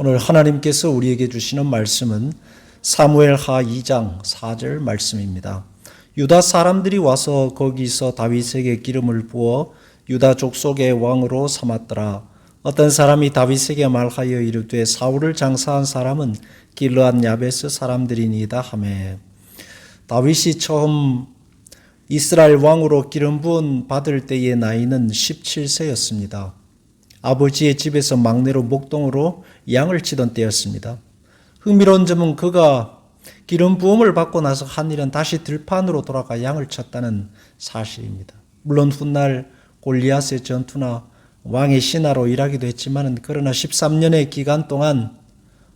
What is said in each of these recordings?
오늘 하나님께서 우리에게 주시는 말씀은 사무엘 하 2장 4절 말씀입니다. 유다 사람들이 와서 거기서 다윗에게 기름을 부어 유다 족속의 왕으로 삼았더라. 어떤 사람이 다윗에게 말하여 이르되 사울을 장사한 사람은 길르한 야베스 사람들이니이다 하매 다윗이 처음 이스라엘 왕으로 기름 부은 받을 때의 나이는 17세였습니다. 아버지의 집에서 막내로 목동으로 양을 치던 때였습니다. 흥미로운 점은 그가 기름 부음을 받고 나서 한 일은 다시 들판으로 돌아가 양을 쳤다는 사실입니다. 물론 훗날 골리앗의 전투나 왕의 신하로 일하기도 했지만 그러나 13년의 기간 동안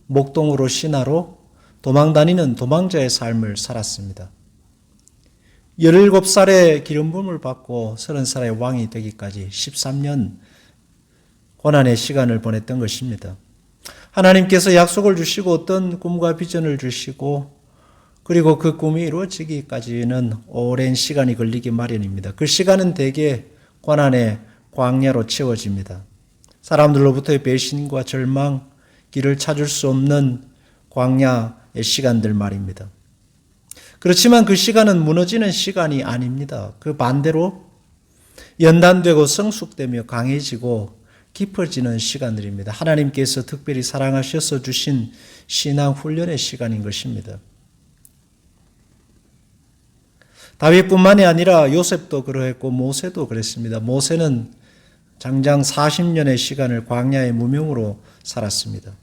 목동으로 신하로 도망다니는 도망자의 삶을 살았습니다. 17살에 기름 부음을 받고 30살의 왕이 되기까지 13년 고난의 시간을 보냈던 것입니다. 하나님께서 약속을 주시고 어떤 꿈과 비전을 주시고 그리고 그 꿈이 이루어지기까지는 오랜 시간이 걸리기 마련입니다. 그 시간은 대개 고난의 광야로 채워집니다. 사람들로부터의 배신과 절망, 길을 찾을 수 없는 광야의 시간들 말입니다. 그렇지만 그 시간은 무너지는 시간이 아닙니다. 그 반대로 연단되고 성숙되며 강해지고 깊어지는 시간들입니다. 하나님께서 특별히 사랑하셔서 주신 신앙 훈련의 시간인 것입니다. 다윗뿐만이 아니라 요셉도 그러했고 모세도 그랬습니다. 모세는 장장 40년의 시간을 광야의 무명으로 살았습니다.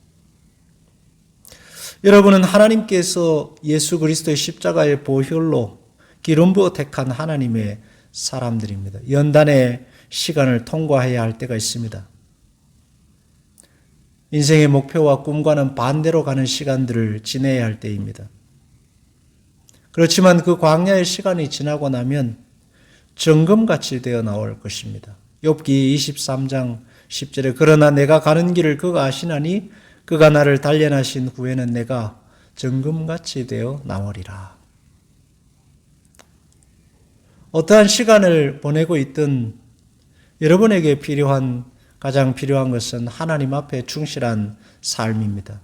여러분은 하나님께서 예수 그리스도의 십자가의 보혈로 기름 부어 택한 하나님의 사람들입니다. 연단의 시간을 통과해야 할 때가 있습니다. 인생의 목표와 꿈과는 반대로 가는 시간들을 지내야 할 때입니다. 그렇지만 그 광야의 시간이 지나고 나면 정금같이 되어 나올 것입니다. 욥기 23장 10절에 그러나 내가 가는 길을 그가 아시나니 그가 나를 단련하신 후에는 내가 정금같이 되어 나오리라. 어떠한 시간을 보내고 있든 여러분에게 필요한 가장 필요한 것은 하나님 앞에 충실한 삶입니다.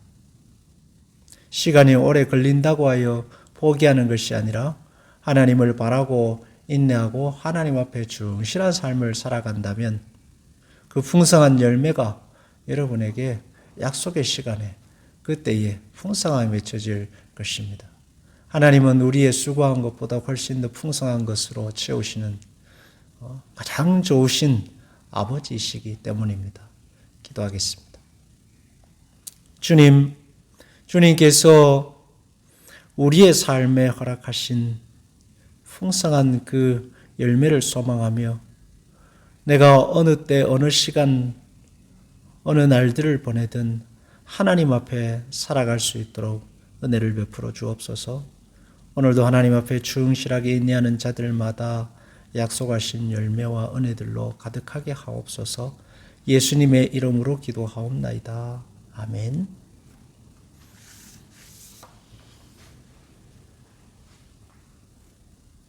시간이 오래 걸린다고 하여 포기하는 것이 아니라 하나님을 바라고 인내하고 하나님 앞에 충실한 삶을 살아간다면 그 풍성한 열매가 여러분에게 약속의 시간에 그때에 풍성함이 맺혀질 것입니다. 하나님은 우리의 수고한 것보다 훨씬 더 풍성한 것으로 채우시는 어, 가장 좋으신 아버지이시기 때문입니다. 기도하겠습니다. 주님, 주님께서 우리의 삶에 허락하신 풍성한 그 열매를 소망하며 내가 어느 때, 어느 시간, 어느 날들을 보내든 하나님 앞에 살아갈 수 있도록 은혜를 베풀어 주옵소서 오늘도 하나님 앞에 충실하게 인내하는 자들마다 약속하신 열매와 은혜들로 가득하게 하옵소서 예수님의 이름으로 기도하옵나이다. 아멘.